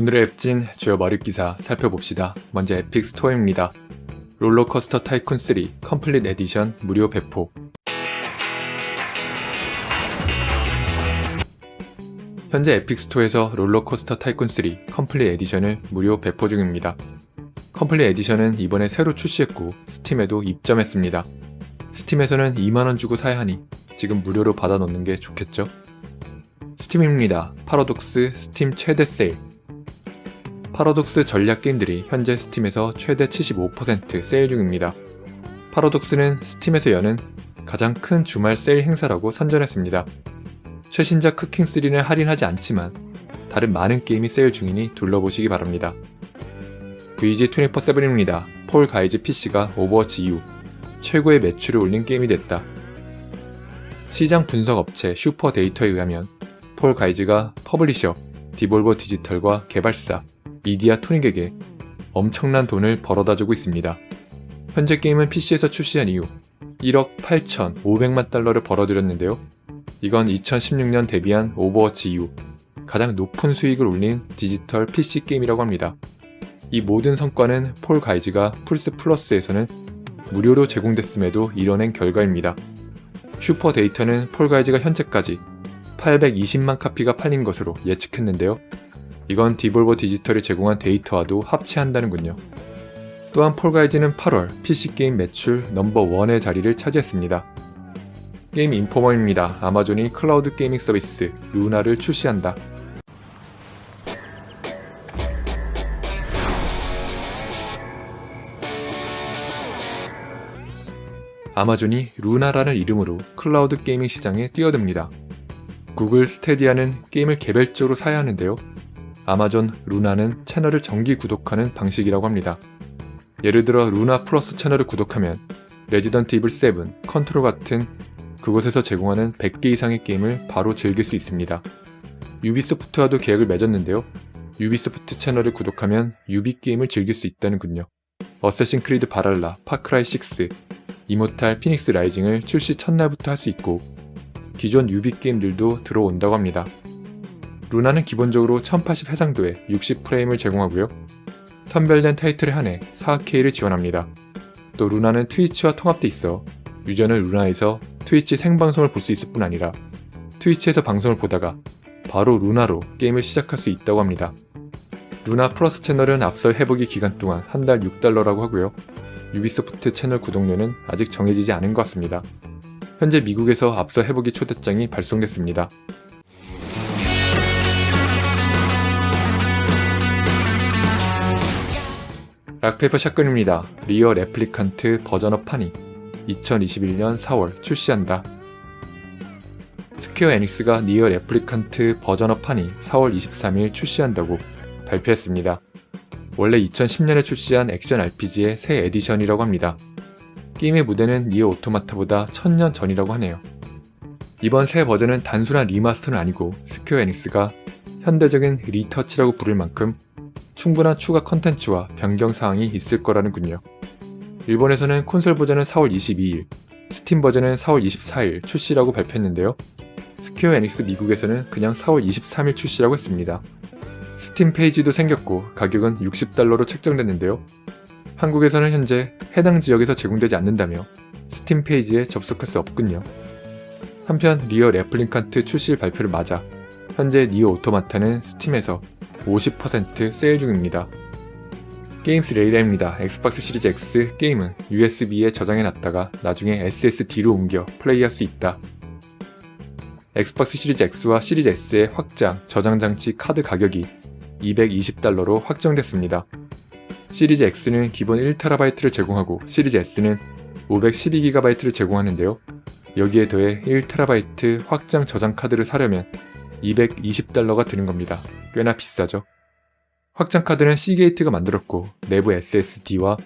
오늘의 앱진 주요 머릿 기사 살펴봅시다. 먼저 에픽 스토어입니다. 롤러코스터 타이쿤 3 컴플릿 에디션 무료 배포. 현재 에픽 스토어에서 롤러코스터 타이쿤 3 컴플릿 에디션을 무료 배포 중입니다. 컴플릿 에디션은 이번에 새로 출시했고 스팀에도 입점했습니다. 스팀에서는 2만원 주고 사야 하니 지금 무료로 받아 놓는 게 좋겠죠? 스팀입니다. 파라독스 스팀 최대 세일. 파라독스 전략 게임들이 현재 스팀에서 최대 75% 세일 중입니다. 파라독스는 스팀에서 여는 가장 큰 주말 세일 행사라고 선전했습니다. 최신작 쿠킹3는 할인하지 않지만 다른 많은 게임이 세일 중이니 둘러보시기 바랍니다. VG247입니다. 폴 가이즈 PC가 오버워치 이후 최고의 매출을 올린 게임이 됐다. 시장 분석 업체 슈퍼 데이터에 의하면 폴 가이즈가 퍼블리셔, 디볼버 디지털과 개발사, 미디어 토닉에게 엄청난 돈을 벌어다 주고 있습니다. 현재 게임은 PC에서 출시한 이후 1억 8,500만 달러를 벌어들였는데요. 이건 2016년 데뷔한 오버워치 이후 가장 높은 수익을 올린 디지털 PC 게임이라고 합니다. 이 모든 성과는 폴 가이즈가 플스 플러스에서는 무료로 제공됐음에도 이뤄낸 결과입니다. 슈퍼 데이터는 폴 가이즈가 현재까지 820만 카피가 팔린 것으로 예측했는데요. 이건 디볼버 디지털이 제공한 데이터와도 합치한다는군요. 또한 폴가이즈는 8월 PC게임 매출 넘버 1의 자리를 차지했습니다. 게임 인포머입니다. 아마존이 클라우드 게이밍 서비스 루나를 출시한다. 아마존이 루나라는 이름으로 클라우드 게이밍 시장에 뛰어듭니다. 구글 스테디아는 게임을 개별적으로 사야 하는데요. 아마존 루나는 채널을 정기 구독하는 방식이라고 합니다. 예를 들어 루나 플러스 채널을 구독하면 레지던트 이블 7, 컨트롤 같은 그곳에서 제공하는 100개 이상의 게임을 바로 즐길 수 있습니다. 유비소프트와도 계약을 맺었는데요. 유비소프트 채널을 구독하면 유비 게임을 즐길 수 있다는군요. 어쌔신 크리드 바랄라, 파크라이 6, 이모탈 피닉스 라이징을 출시 첫날부터 할 수 있고 기존 유비 게임들도 들어온다고 합니다. 루나는 기본적으로 1080 해상도에 60프레임을 제공하고요. 선별된 타이틀에 한해 4K를 지원합니다. 또 루나는 트위치와 통합돼 있어 유저는 루나에서 트위치 생방송을 볼 수 있을 뿐 아니라 트위치에서 방송을 보다가 바로 루나로 게임을 시작할 수 있다고 합니다. 루나 플러스 채널은 앞서 해보기 기간 동안 한 달 6달러라고 하고요. 유비소프트 채널 구독료는 아직 정해지지 않은 것 같습니다. 현재 미국에서 앞서 해보기 초대장이 발송됐습니다. 락페이퍼 샷건입니다. 리어 레플리칸트 버전업 판이 2021년 4월 출시한다. 스퀘어 에닉스가 니어 레플리칸트 버전업 판이 4월 23일 출시한다고 발표했습니다. 원래 2010년에 출시한 액션 RPG의 새 에디션이라고 합니다. 게임의 무대는 니어 오토마타보다 1000년 전이라고 하네요. 이번 새 버전은 단순한 리마스터는 아니고 스퀘어 에닉스가 현대적인 리터치라고 부를 만큼 충분한 추가 컨텐츠와 변경 사항이 있을 거라는군요. 일본에서는 콘솔 버전은 4월 22일, 스팀 버전은 4월 24일 출시라고 발표했는데요. 스퀘어 에닉스 미국에서는 그냥 4월 23일 출시라고 했습니다. 스팀 페이지도 생겼고 가격은 60달러로 책정됐는데요. 한국에서는 현재 해당 지역에서 제공되지 않는다며 스팀 페이지에 접속할 수 없군요. 한편 리어 레플링칸트 출시 발표를 맞아 현재 니어 오토마타는 스팀에서 50% 세일 중입니다. 게임스 레이더입니다. 엑스박스 시리즈 X 게임은 USB에 저장해 놨다가 나중에 SSD로 옮겨 플레이할 수 있다. 엑스박스 시리즈 X와 시리즈 S의 확장, 저장 장치 카드 가격이 220달러로 확정됐습니다. 시리즈 X는 기본 1TB를 제공하고 시리즈 S는 512GB를 제공하는데요. 여기에 더해 1TB 확장 저장 카드를 사려면 220달러가 드는 겁니다. 꽤나 비싸죠. 확장 카드는 C게이트가 만들었고 내부 SSD와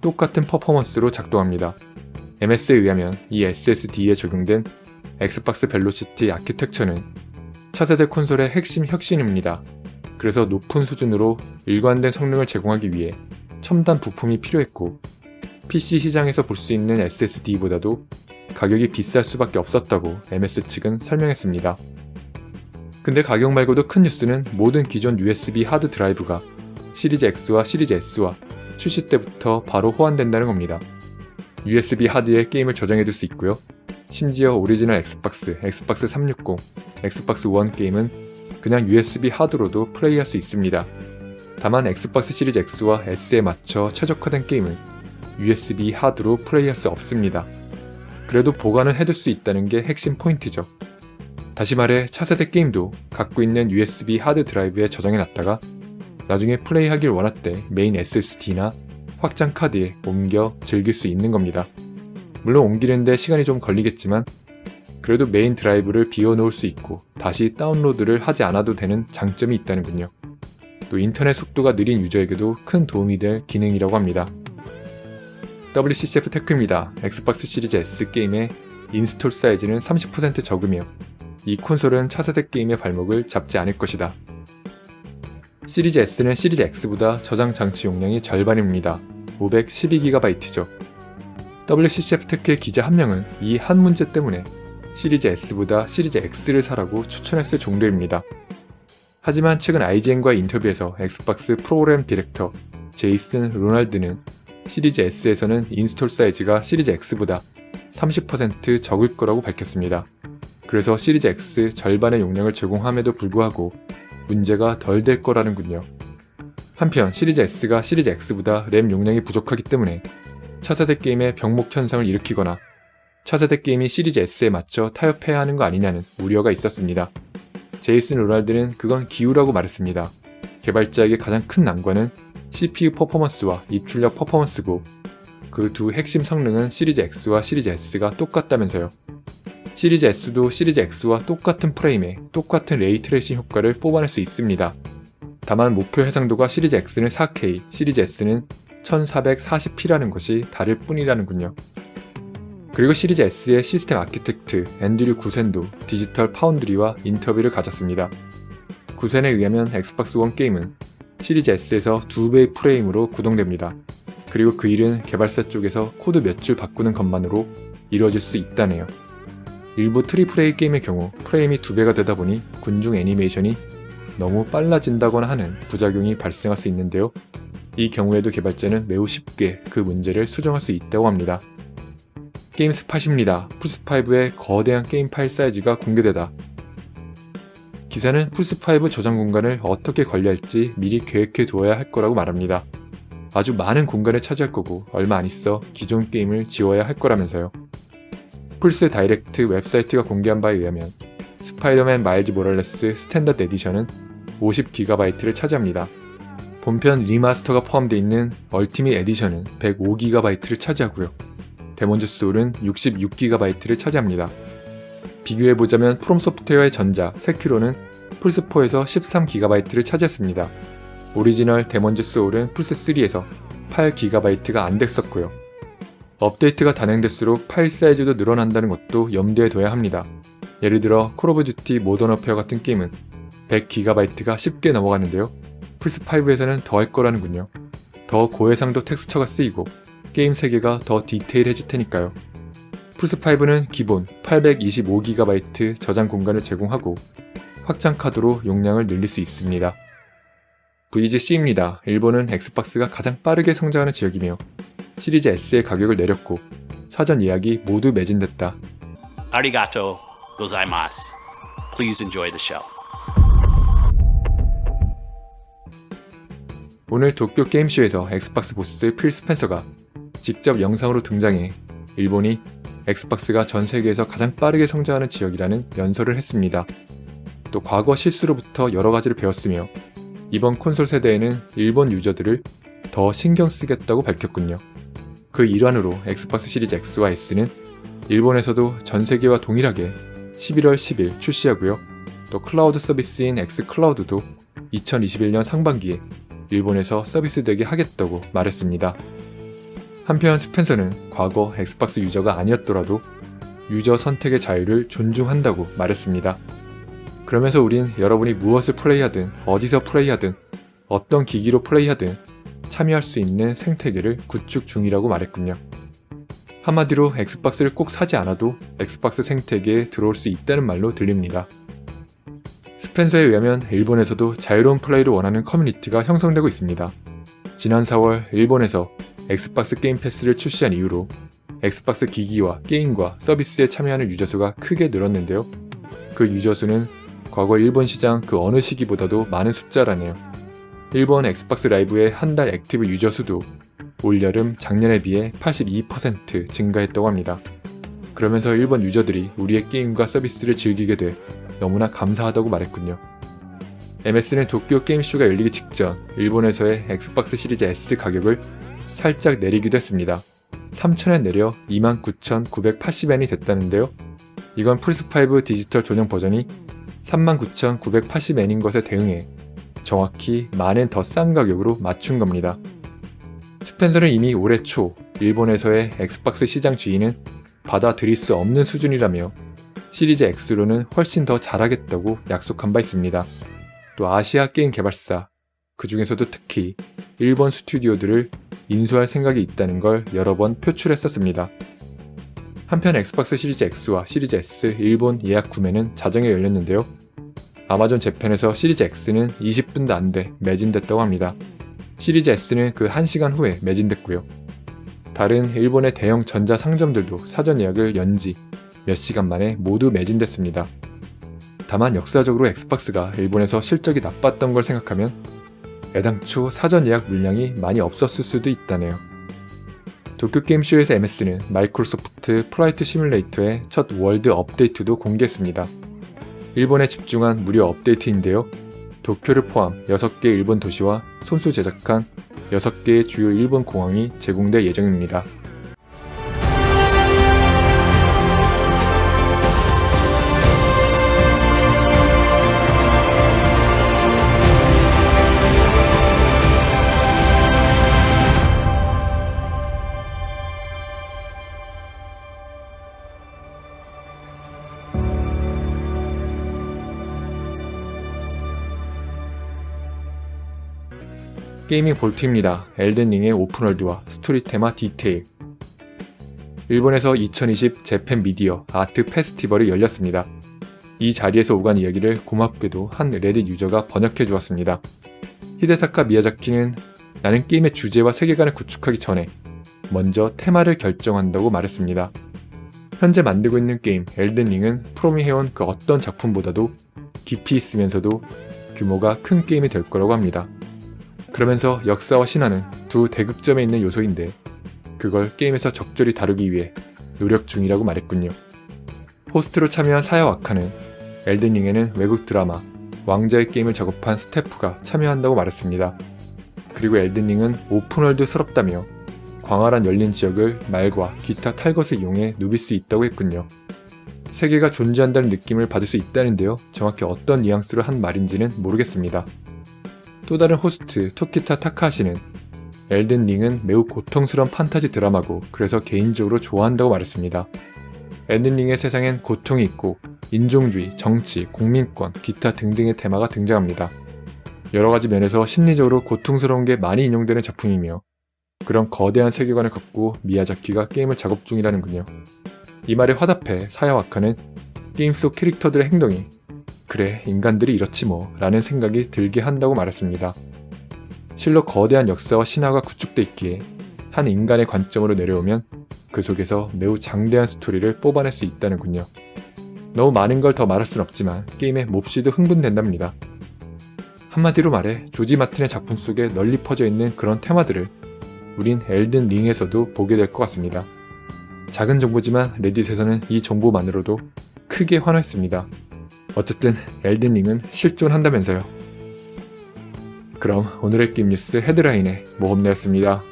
똑같은 퍼포먼스로 작동합니다. MS에 의하면 이 SSD에 적용된 엑스박스 벨로시티 아키텍처는 차세대 콘솔의 핵심 혁신입니다. 그래서 높은 수준으로 일관된 성능을 제공하기 위해 첨단 부품이 필요했고 PC 시장에서 볼 수 있는 SSD보다도 가격이 비쌀 수밖에 없었다고 MS 측은 설명했습니다. 근데 가격 말고도 큰 뉴스는 모든 기존 USB 하드 드라이브가 시리즈 X와 시리즈 S와 출시 때부터 바로 호환된다는 겁니다. USB 하드에 게임을 저장해둘 수 있고요. 심지어 오리지널 엑스박스, 엑스박스 360, 엑스박스 1 게임은 그냥 USB 하드로도 플레이할 수 있습니다. 다만 엑스박스 시리즈 X와 S에 맞춰 최적화된 게임은 USB 하드로 플레이할 수 없습니다. 그래도 보관을 해둘 수 있다는 게 핵심 포인트죠. 다시 말해 차세대 게임도 갖고 있는 USB 하드 드라이브에 저장해놨다가 나중에 플레이하길 원할 때 메인 SSD나 확장 카드에 옮겨 즐길 수 있는 겁니다. 물론 옮기는데 시간이 좀 걸리겠지만 그래도 메인 드라이브를 비워놓을 수 있고 다시 다운로드를 하지 않아도 되는 장점이 있다는군요. 또 인터넷 속도가 느린 유저에게도 큰 도움이 될 기능이라고 합니다. WCCF 테크입니다. 엑스박스 시리즈 S 게임의 인스톨 사이즈는 30% 적으며 이 콘솔은 차세대 게임의 발목을 잡지 않을 것이다. 시리즈 S는 시리즈 X보다 저장 장치 용량이 절반입니다. 512GB죠. WCCF 테크의 기자 한 명은 이 한 문제 때문에 시리즈 S보다 시리즈 X를 사라고 추천했을 정도입니다. 하지만 최근 IGN과의 인터뷰에서 엑스박스 프로그램 디렉터 제이슨 로날드는 시리즈 S에서는 인스톨 사이즈가 시리즈 X보다 30% 적을 거라고 밝혔습니다. 그래서 시리즈 X 절반의 용량을 제공함에도 불구하고 문제가 덜 될 거라는군요. 한편 시리즈 S가 시리즈 X보다 램 용량이 부족하기 때문에 차세대 게임의 병목 현상을 일으키거나 차세대 게임이 시리즈 S에 맞춰 타협해야 하는 거 아니냐는 우려가 있었습니다. 제이슨 로날드는 그건 기우라고 말했습니다. 개발자에게 가장 큰 난관은 CPU 퍼포먼스와 입출력 퍼포먼스고 그 두 핵심 성능은 시리즈 X와 시리즈 S가 똑같다면서요. 시리즈 S도 시리즈 X와 똑같은 프레임에 똑같은 레이트레이싱 효과를 뽑아낼 수 있습니다. 다만 목표 해상도가 시리즈 X는 4K, 시리즈 S는 1440p라는 것이 다를 뿐이라는군요. 그리고 시리즈 S의 시스템 아키텍트 앤드류 구센도 디지털 파운드리와 인터뷰를 가졌습니다. 구센에 의하면 엑스박스 원 게임은 시리즈 S에서 2배의 프레임으로 구동됩니다. 그리고 그 일은 개발사 쪽에서 코드 몇 줄 바꾸는 것만으로 이루어질 수 있다네요. 일부 트리플 A 게임의 경우 프레임이 2배가 되다 보니 군중 애니메이션이 너무 빨라진다거나 하는 부작용이 발생할 수 있는데요. 이 경우에도 개발자는 매우 쉽게 그 문제를 수정할 수 있다고 합니다. 게임 스팟입니다. 플스5의 거대한 게임 파일 사이즈가 공개되다. 기사는 플스5 저장 공간을 어떻게 관리할지 미리 계획해 두어야 할 거라고 말합니다. 아주 많은 공간을 차지할 거고 얼마 안 있어 기존 게임을 지워야 할 거라면서요. 플스 다이렉트 웹사이트가 공개한 바에 의하면 스파이더맨 마일즈 모럴레스 스탠다드 에디션은 50GB를 차지합니다. 본편 리마스터가 포함되어 있는 얼티밋 에디션은 105GB를 차지하고요. 데몬즈 소울은 66GB를 차지합니다. 비교해보자면 프롬 소프트웨어의 전자 세큐로는 플스4에서 13GB를 차지했습니다. 오리지널 데몬즈 소울은 플스3에서 8GB가 안 됐었고요. 업데이트가 단행될수록 파일 사이즈도 늘어난다는 것도 염두에 둬야 합니다. 예를 들어 콜 오브 듀티 모던 어페어 같은 게임은 100GB가 쉽게 넘어가는데요. 플스5에서는 더할 거라는군요. 더 고해상도 텍스처가 쓰이고 게임 세계가 더 디테일해질 테니까요. 플스5는 기본 825GB 저장 공간을 제공하고 확장 카드로 용량을 늘릴 수 있습니다. VGC입니다. 일본은 엑스박스가 가장 빠르게 성장하는 지역이며 시리즈 S의 가격을 내렸고 사전 예약이 모두 매진됐다. Arigato gozaimasu. Please enjoy the show. 오늘 도쿄 게임쇼에서 엑스박스 보스 필 스펜서가 직접 영상으로 등장해 일본이 엑스박스가 전 세계에서 가장 빠르게 성장하는 지역이라는 연설을 했습니다. 또 과거 실수로부터 여러 가지를 배웠으며 이번 콘솔 세대에는 일본 유저들을 더 신경 쓰겠다고 밝혔군요. 그 일환으로 엑스박스 시리즈 X와 S는 일본에서도 전 세계와 동일하게 11월 10일 출시하고요. 또 클라우드 서비스인 X 클라우드도 2021년 상반기에 일본에서 서비스되게 하겠다고 말했습니다. 한편 스펜서는 과거 엑스박스 유저가 아니었더라도 유저 선택의 자유를 존중한다고 말했습니다. 그러면서 우린 여러분이 무엇을 플레이하든 어디서 플레이하든 어떤 기기로 플레이하든 참여할 수 있는 생태계를 구축 중이라고 말했군요. 한마디로 엑스박스를 꼭 사지 않아도 엑스박스 생태계에 들어올 수 있다는 말로 들립니다. 스펜서에 의하면 일본에서도 자유로운 플레이를 원하는 커뮤니티가 형성되고 있습니다. 지난 4월 일본에서 엑스박스 게임 패스를 출시한 이후로 엑스박스 기기와 게임과 서비스에 참여하는 유저 수가 크게 늘었는데요. 그 유저 수는 과거 일본 시장 그 어느 시기보다도 많은 숫자라네요. 일본 엑스박스 라이브의 한 달 액티브 유저 수도 올여름 작년에 비해 82% 증가했다고 합니다. 그러면서 일본 유저들이 우리의 게임과 서비스를 즐기게 돼 너무나 감사하다고 말했군요. MS는 도쿄 게임쇼가 열리기 직전 일본에서의 엑스박스 시리즈 S 가격을 살짝 내리기도 했습니다. 3,000엔 내려 29,980엔이 됐다는데요. 이건 플스5 디지털 전용 버전이 39,980엔인 것에 대응해 정확히 만엔 더 싼 가격으로 맞춘 겁니다. 스펜서는 이미 올해 초 일본에서의 엑스박스 시장 주인은 받아들일 수 없는 수준이라며 시리즈 X로는 훨씬 더 잘하겠다고 약속한 바 있습니다. 또 아시아 게임 개발사, 그 중에서도 특히 일본 스튜디오들을 인수할 생각이 있다는 걸 여러 번 표출했었습니다. 한편 엑스박스 시리즈 X와 시리즈 S 일본 예약 구매는 자정에 열렸는데요. 아마존 재팬에서 시리즈 X는 20분도 안 돼 매진됐다고 합니다. 시리즈 S는 그 1시간 후에 매진됐고요. 다른 일본의 대형 전자 상점들도 사전 예약을 연지 몇 시간 만에 모두 매진됐습니다. 다만 역사적으로 엑스박스가 일본에서 실적이 나빴던 걸 생각하면 애당초 사전 예약 물량이 많이 없었을 수도 있다네요. 도쿄게임쇼에서 MS는 마이크로소프트 플라이트 시뮬레이터의 첫 월드 업데이트도 공개했습니다. 일본에 집중한 무료 업데이트인데요. 도쿄를 포함 6개 일본 도시와 손수 제작한 6개의 주요 일본 공항이 제공될 예정입니다. 게이밍 볼트입니다. 엘든링의 오픈월드와 스토리 테마 디테일. 일본에서 2020 재팬 미디어 아트 페스티벌이 열렸습니다. 이 자리에서 오간 이야기를 고맙게도 한 레딧 유저가 번역해 주었습니다. 히데사카 미야자키는 나는 게임의 주제와 세계관을 구축하기 전에 먼저 테마를 결정한다고 말했습니다. 현재 만들고 있는 게임 엘든링은 프롬이 해온 그 어떤 작품보다도 깊이 있으면서도 규모가 큰 게임이 될 거라고 합니다. 그러면서 역사와 신화는 두 대극점에 있는 요소인데 그걸 게임에서 적절히 다루기 위해 노력 중이라고 말했군요. 호스트로 참여한 사야 와카는 엘든링에는 외국 드라마 왕자의 게임을 작업한 스태프가 참여한다고 말했습니다. 그리고 엘든링은 오픈월드스럽다며 광활한 열린 지역을 말과 기타 탈 것을 이용해 누빌 수 있다고 했군요. 세계가 존재한다는 느낌을 받을 수 있다는데요. 정확히 어떤 뉘앙스로 한 말인지는 모르겠습니다. 또 다른 호스트 토키타 타카하시는 엘든 링은 매우 고통스러운 판타지 드라마고 그래서 개인적으로 좋아한다고 말했습니다. 엘든 링의 세상엔 고통이 있고 인종주의, 정치, 공민권, 기타 등등의 테마가 등장합니다. 여러 가지 면에서 심리적으로 고통스러운 게 많이 인용되는 작품이며 그런 거대한 세계관을 갖고 미야자키가 게임을 작업 중이라는군요. 이 말에 화답해 사야와카는 게임 속 캐릭터들의 행동이 그래, 인간들이 이렇지 뭐, 라는 생각이 들게 한다고 말했습니다. 실로 거대한 역사와 신화가 구축돼 있기에 한 인간의 관점으로 내려오면 그 속에서 매우 장대한 스토리를 뽑아낼 수 있다는군요. 너무 많은 걸 더 말할 순 없지만 게임에 몹시도 흥분된답니다. 한마디로 말해 조지 마틴의 작품 속에 널리 퍼져 있는 그런 테마들을 우린 엘든 링에서도 보게 될 것 같습니다. 작은 정보지만 레딧에서는 이 정보만으로도 크게 환호했습니다. 어쨌든 엘든링은 실존한다면서요. 그럼 오늘의 게임 뉴스 헤드라인의 모험내였습니다.